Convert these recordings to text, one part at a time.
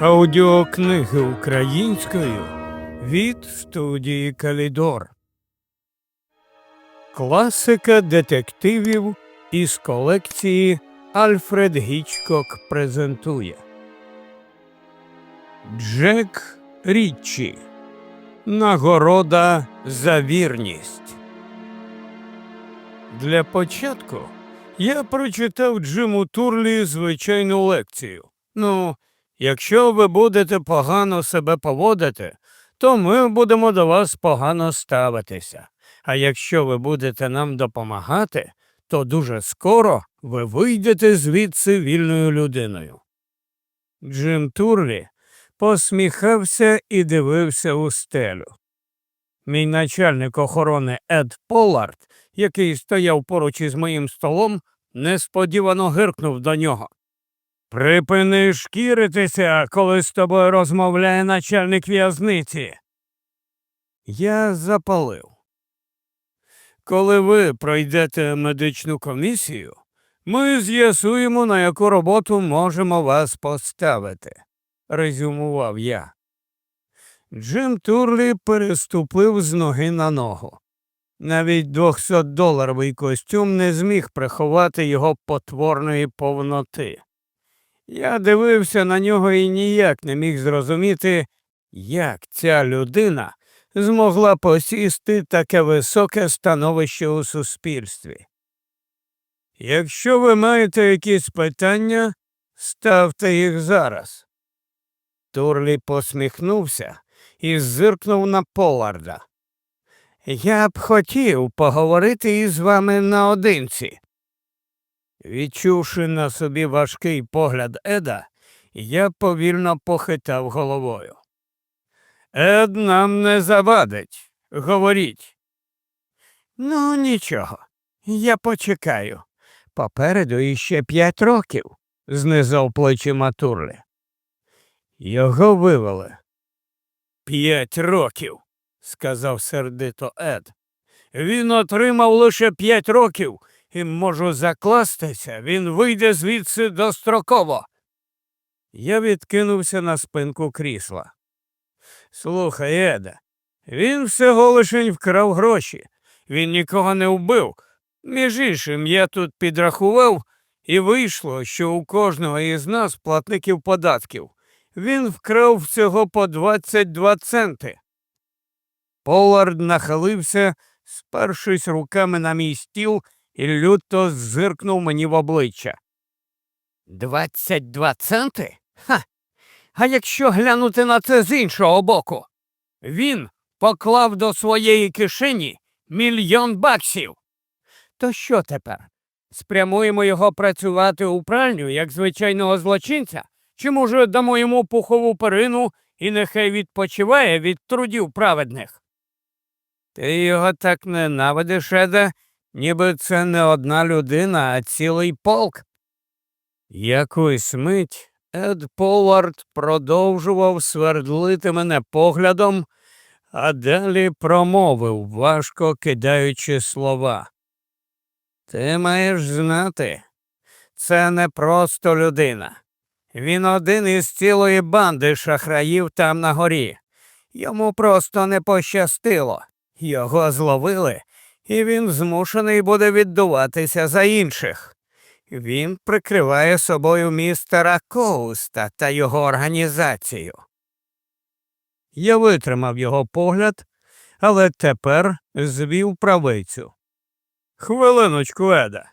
Аудіокниги українською від студії Калідор. Класика детективів із колекції Альфред Гічкок презентує Джек Річчі. Нагорода за вірність. Для початку я прочитав Джиму Турлі звичайну лекцію. Ну, якщо ви будете погано себе поводити, то ми будемо до вас погано ставитися. А якщо ви будете нам допомагати, то дуже скоро ви вийдете звідси вільною людиною. Джим Турлі посміхався і дивився у стелю. Мій начальник охорони Ед Поллард, який стояв поруч із моїм столом, несподівано гиркнув до нього. Припини шкіритися, коли з тобою розмовляє начальник в'язниці. Я запалив. Коли ви пройдете медичну комісію, ми з'ясуємо, на яку роботу можемо вас поставити, резюмував я. Джим Турлі переступив з ноги на ногу. Навіть 200-доларовий костюм не зміг приховати його потворної повноти. Я дивився на нього і ніяк не міг зрозуміти, як ця людина змогла посісти таке високе становище у суспільстві. Якщо ви маєте якісь питання, ставте їх зараз. Турлі посміхнувся і зиркнув на Поларда. Я б хотів поговорити із вами наодинці. Відчувши на собі важкий погляд Еда, я повільно похитав головою. Ед нам не завадить. Говоріть. Ну, нічого, я почекаю. Попереду іще п'ять років, знизав плечима Турлі. Його вивели. П'ять років, сказав сердито Ед. Він отримав лише п'ять років і можу закластися, він вийде звідси достроково. Я відкинувся на спинку крісла. Слухай, Еда, він всього лишень вкрав гроші. Він нікого не вбив. Між іншим, я тут підрахував, і вийшло, що у кожного із нас платників податків. Він вкрав всього по 22 центи. Полард нахилився, спершись руками на мій стіл і люто зиркнув мені в обличчя. Двадцять два центи? Ха. А якщо глянути на це з іншого боку, він поклав до своєї кишені мільйон баксів. То що тепер? Спрямуємо його працювати у пральню як звичайного злочинця, чи, може, дамо йому пухову перину і нехай відпочиває від трудів праведних? Ти його так ненавидиш, Еда, ніби це не одна людина, а цілий полк. Якусь мить Ед Поллард продовжував свердлити мене поглядом, а далі промовив, важко кидаючи слова. Ти маєш знати, це не просто людина. Він один із цілої банди шахраїв там на горі. Йому просто не пощастило. Його зловили і він змушений буде віддуватися за інших. Він прикриває собою містера Коуста та його організацію. Я витримав його погляд, але тепер звів правицю. Хвилиночку, Еда.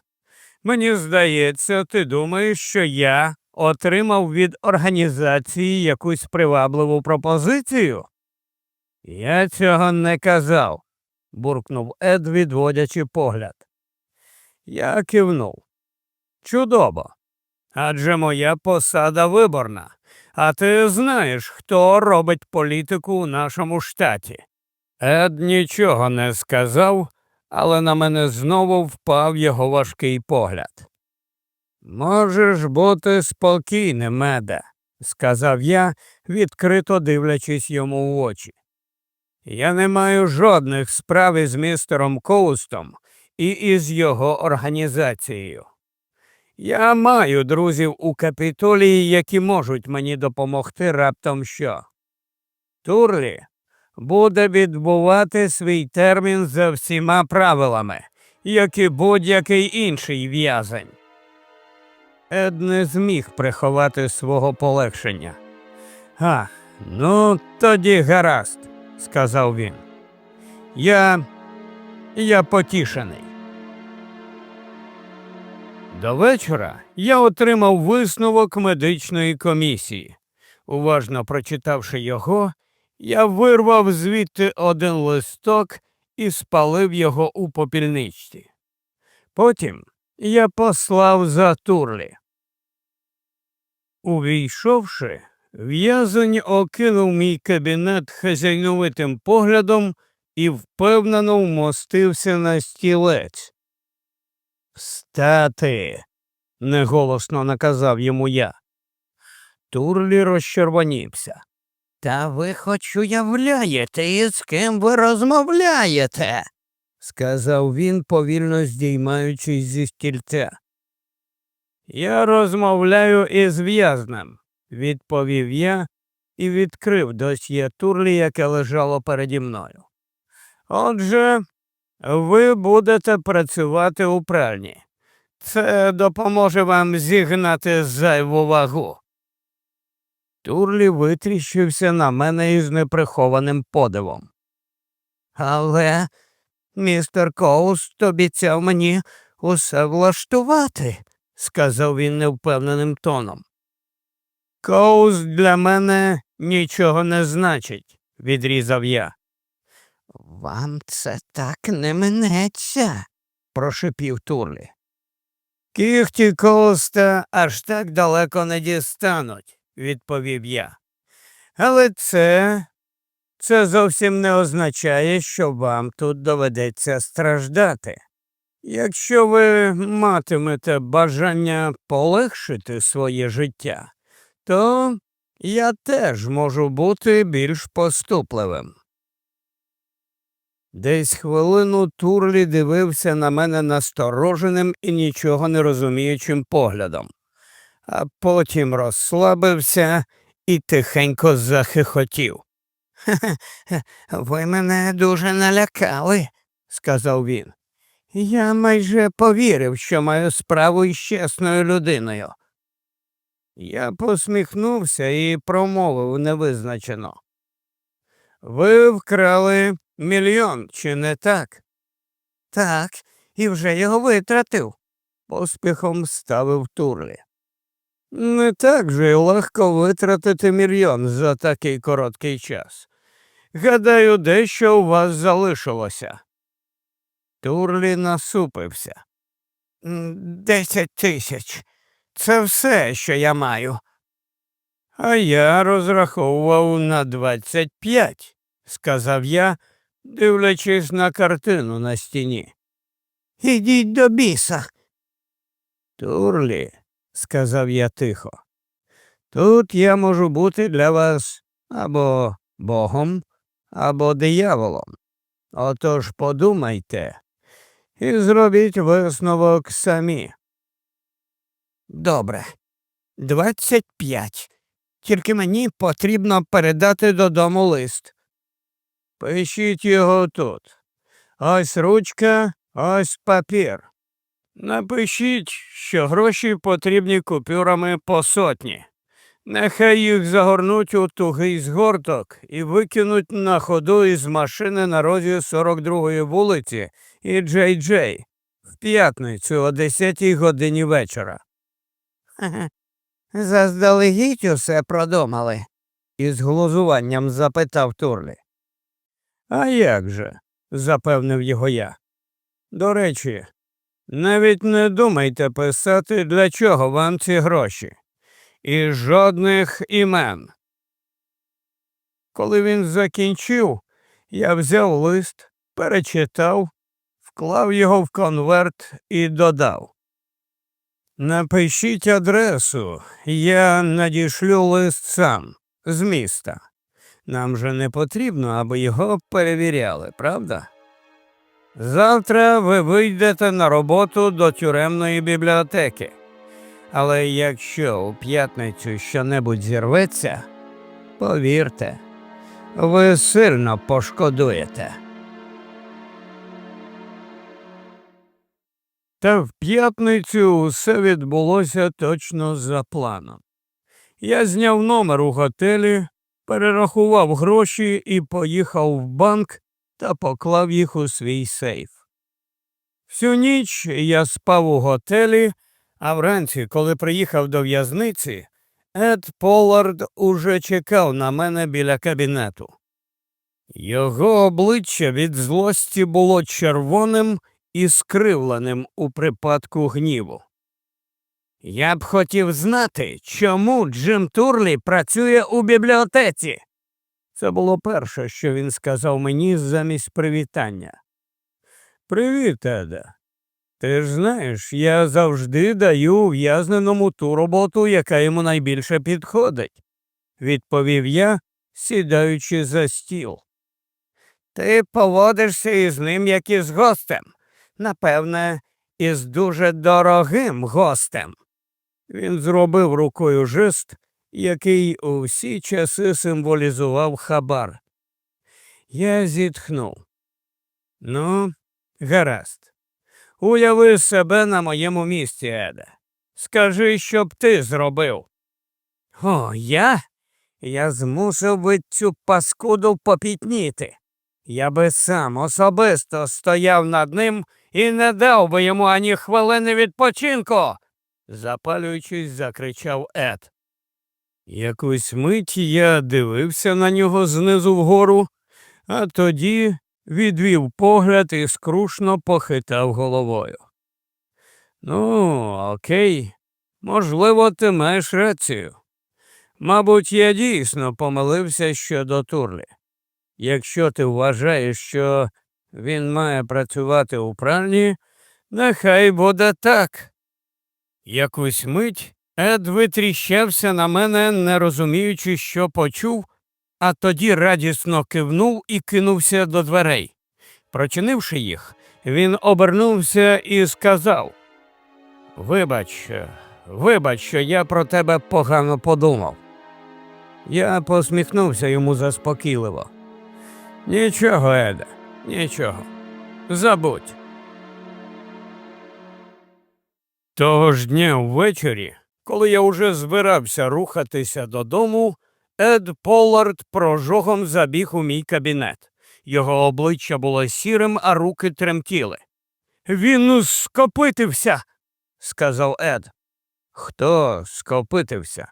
Мені здається, ти думаєш, що я отримав від організації якусь привабливу пропозицію? Я цього не казав буркнув Ед, відводячи погляд. Я кивнув. Чудово. Адже моя посада виборна, а ти знаєш, хто робить політику у нашому штаті. Ед нічого не сказав, але на мене знову впав його важкий погляд. Можеш бути спокійним, Еде, сказав я, відкрито дивлячись йому в очі. Я не маю жодних справ із містером Коустом і із його організацією. Я маю друзів у капітолії, які можуть мені допомогти раптом що. Турлі буде відбувати свій термін за всіма правилами, як і будь-який інший в'язень. Ед не зміг приховати свого полегшення. А, ну тоді гаразд, сказав він. Я. я потішений. До вечора я отримав висновок медичної комісії. Уважно прочитавши його, я вирвав звідти один листок і спалив його у попільничці. Потім я послав за турлі. Увійшовши, в'язень окинув мій кабінет хазяйновитим поглядом і впевнено вмостився на стілець. Встати, неголосно наказав йому я. Турлі розчервонівся. Та ви хоч уявляєте, із ким ви розмовляєте, сказав він, повільно здіймаючись зі стільця. Я розмовляю із в'язнем, відповів я і відкрив досьє Турлі, яке лежало переді мною. Отже, ви будете працювати у пральні. Це допоможе вам зігнати зайву вагу. Турлі витріщився на мене із неприхованим подивом. Але містер Коуст обіцяв мені усе влаштувати, сказав він невпевненим тоном. Коуст для мене нічого не значить, відрізав я. Вам це так не минеться, прошепів Турлі. Кіхті Коуста аж так далеко не дістануть, відповів я. Але це це зовсім не означає, що вам тут доведеться страждати. Якщо ви матимете бажання полегшити своє життя, то я теж можу бути більш поступливим. Десь хвилину Турлі дивився на мене настороженим і нічого не розуміючим поглядом, а потім розслабився і тихенько захихотів. «Хе-хе, ви мене дуже налякали, сказав він. Я майже повірив, що маю справу із чесною людиною. Я посміхнувся і промовив невизначено. Ви вкрали мільйон, чи не так? Так, і вже його витратив, поспіхом ставив Турлі. Не так же й легко витратити мільйон за такий короткий час. Гадаю, дещо у вас залишилося. Турлі насупився. Десять тисяч. Це все, що я маю. А я розраховував на двадцять п'ять, сказав я, дивлячись на картину на стіні. Ідіть до біса. Турлі, сказав я тихо. Тут я можу бути для вас або богом, або дияволом. Отож подумайте і зробіть висновок самі. Добре, двадцять п'ять. Тільки мені потрібно передати додому лист. Пишіть його тут. Ось ручка, ось папір. Напишіть, що гроші потрібні купюрами по сотні. Нехай їх загорнуть у тугий згорток і викинуть на ходу із машини на розі 42-ї вулиці і Джей Джей в п'ятницю о 10 годині вечора. Заздалегідь усе продумали, із глузуванням запитав Турлі. А як же? запевнив його я. До речі, навіть не думайте писати, для чого вам ці гроші. І жодних імен. Коли він закінчив, я взяв лист, перечитав, вклав його в конверт і додав. Напишіть адресу, я надішлю лист сам з міста. Нам же не потрібно, аби його перевіряли, правда? Завтра ви вийдете на роботу до тюремної бібліотеки. Але якщо у п'ятницю щонебудь зірветься, повірте, ви сильно пошкодуєте. Та в п'ятницю усе відбулося точно за планом. Я зняв номер у готелі, перерахував гроші і поїхав в банк та поклав їх у свій сейф. Всю ніч я спав у готелі, а вранці, коли приїхав до в'язниці, Ед Поллард уже чекав на мене біля кабінету. Його обличчя від злості було червоним і скривленим у припадку гніву. Я б хотів знати, чому Джим Турлі працює у бібліотеці. Це було перше, що він сказав мені замість привітання. Привіт, Еда. Ти ж знаєш, я завжди даю ув'язненому ту роботу, яка йому найбільше підходить, відповів я, сідаючи за стіл. Ти поводишся із ним, як із гостем, напевне, із дуже дорогим гостем. Він зробив рукою жест, який у всі часи символізував хабар. Я зітхнув. Ну, гаразд. Уяви себе на моєму місці, Еде. Скажи, що б ти зробив. О, я? Я змусив би цю паскуду попітніти. Я би сам особисто стояв над ним і не дав би йому ані хвилини відпочинку. запалюючись, закричав Ед. Якусь мить я дивився на нього знизу вгору, а тоді відвів погляд і скрушно похитав головою. Ну, окей, можливо, ти маєш рацію. Мабуть, я дійсно помилився щодо Турлі. Якщо ти вважаєш, що він має працювати у пральні, нехай буде так. Якусь мить Ед витріщався на мене, не розуміючи, що почув, а тоді радісно кивнув і кинувся до дверей. Прочинивши їх, він обернувся і сказав Вибач, вибач, що я про тебе погано подумав. Я посміхнувся йому заспокійливо. Нічого, Еда, нічого. Забудь. Того ж дня ввечері, коли я уже збирався рухатися додому, Ед Поллард прожогом забіг у мій кабінет. Його обличчя було сірим, а руки тремтіли. Він скопитився, сказав Ед. Хто скопитився?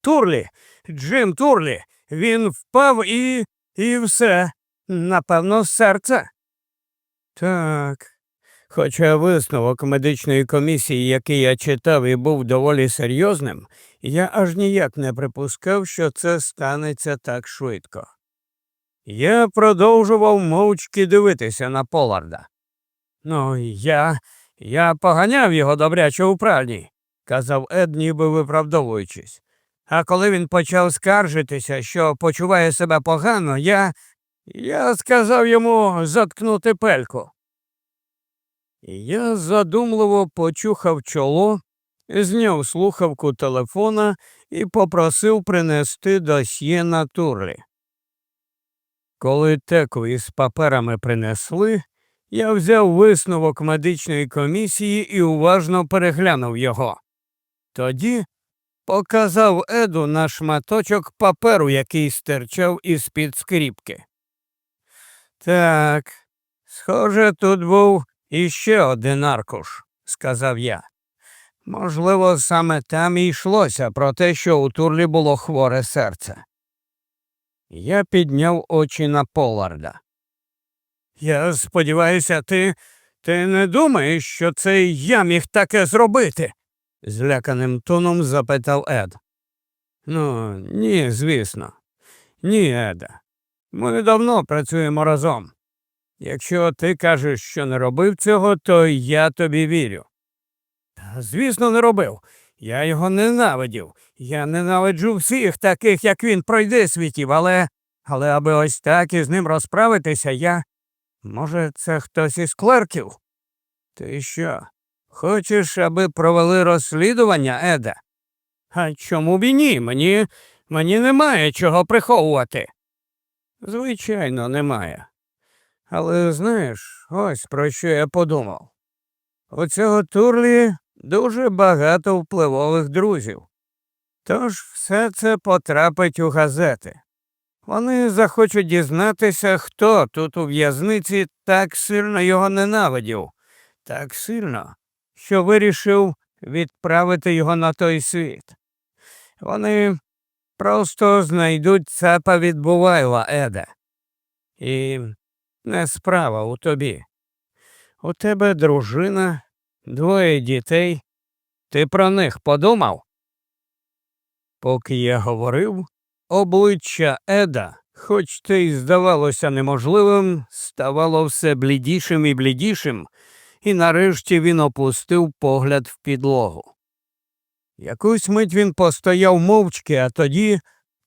Турлі, Джим Турлі. Він впав і. і все. Напевно, серце. Так. Хоча висновок медичної комісії, який я читав і був доволі серйозним, я аж ніяк не припускав, що це станеться так швидко. Я продовжував мовчки дивитися на Поларда. Ну, я. я поганяв його добряче у пральні, казав Ед, ніби виправдовуючись. А коли він почав скаржитися, що почуває себе погано, я. Я сказав йому заткнути пельку. Я задумливо почухав чоло, зняв слухавку телефона і попросив принести досьє на турлі. Коли теку із паперами принесли, я взяв висновок медичної комісії і уважно переглянув його. Тоді показав Еду на шматочок паперу, який стирчав із під скріпки. Так, схоже, тут був іще один аркуш, сказав я. Можливо, саме там і йшлося про те, що у турлі було хворе серце. Я підняв очі на Поларда. Я сподіваюся, ти ти не думаєш, що це я міг таке зробити? зляканим тоном запитав Ед. Ну, ні, звісно. Ні, Еда. Ми давно працюємо разом. Якщо ти кажеш, що не робив цього, то я тобі вірю. Звісно, не робив. Я його ненавидів. Я ненавиджу всіх таких, як він пройде світів, але але аби ось так із ним розправитися, я. Може, це хтось із клерків? Ти що? Хочеш, аби провели розслідування, Еде? А чому б і ні? Мені, мені немає чого приховувати. Звичайно, немає. Але знаєш, ось про що я подумав. У цього Турлі дуже багато впливових друзів. Тож все це потрапить у газети. Вони захочуть дізнатися, хто тут у в'язниці так сильно його ненавидів, так сильно, що вирішив відправити його на той світ. Вони просто знайдуть цапа від Бувайла, Еда. І не справа у тобі. У тебе дружина, двоє дітей. Ти про них подумав? Поки я говорив, обличчя Еда, хоч те й здавалося неможливим, ставало все блідішим і блідішим, і нарешті він опустив погляд в підлогу. Якусь мить він постояв мовчки, а тоді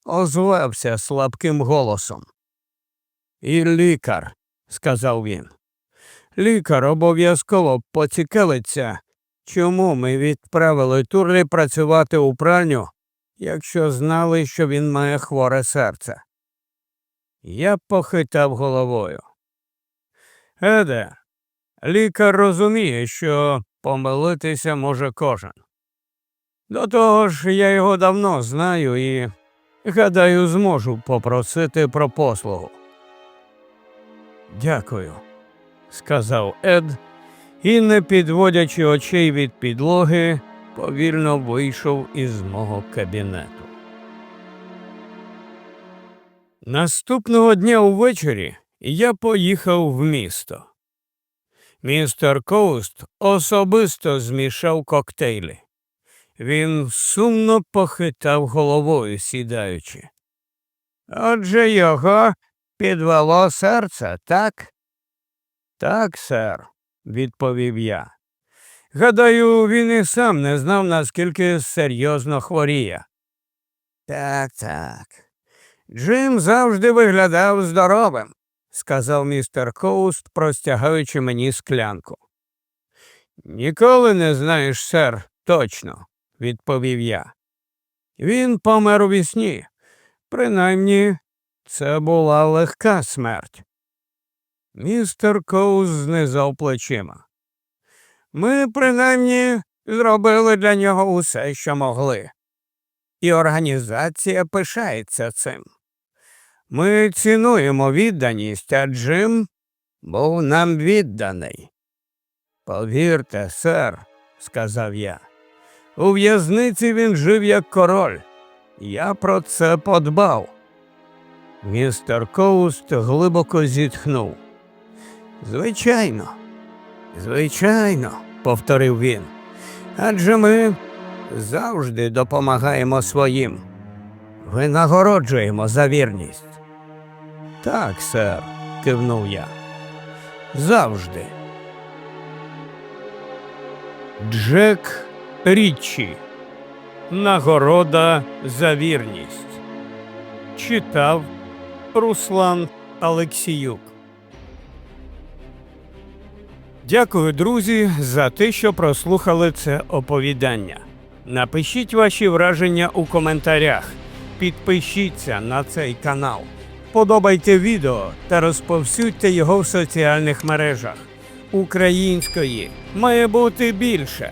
озвався слабким голосом. І лікар, сказав він. Лікар обов'язково поцікавиться, чому ми відправили Турлі працювати у пральню, якщо знали, що він має хворе серце. Я похитав головою. Еде, лікар розуміє, що помилитися може кожен. До того ж, я його давно знаю і, гадаю, зможу попросити про послугу. Дякую, сказав Ед, і, не підводячи очей від підлоги, повільно вийшов із мого кабінету. Наступного дня увечері я поїхав в місто. Містер Коуст особисто змішав коктейлі. Він сумно похитав головою, сідаючи. Отже його підвело серце, так? Так, сер, відповів я. Гадаю, він і сам не знав, наскільки серйозно хворіє. Так, так. Джим завжди виглядав здоровим, сказав містер Коуст, простягаючи мені склянку. Ніколи не знаєш, сер, точно, відповів я. Він помер у вісні. Принаймні, це була легка смерть. Містер Коуз знизав плечима. Ми, принаймні, зробили для нього усе, що могли. І організація пишається цим. Ми цінуємо відданість, а Джим був нам відданий. Повірте, сер, сказав я, у в'язниці він жив як король. Я про це подбав. Містер Коуст глибоко зітхнув. Звичайно, звичайно, повторив він. Адже ми завжди допомагаємо своїм. Винагороджуємо за вірність. Так, сер, кивнув я. Завжди. Джек Річчі. Нагорода за вірність. Читав Руслан Алексіюк. Дякую, друзі, за те, що прослухали це оповідання. Напишіть ваші враження у коментарях. Підпишіться на цей канал. Подобайте відео та розповсюдьте його в соціальних мережах. Української має бути більше.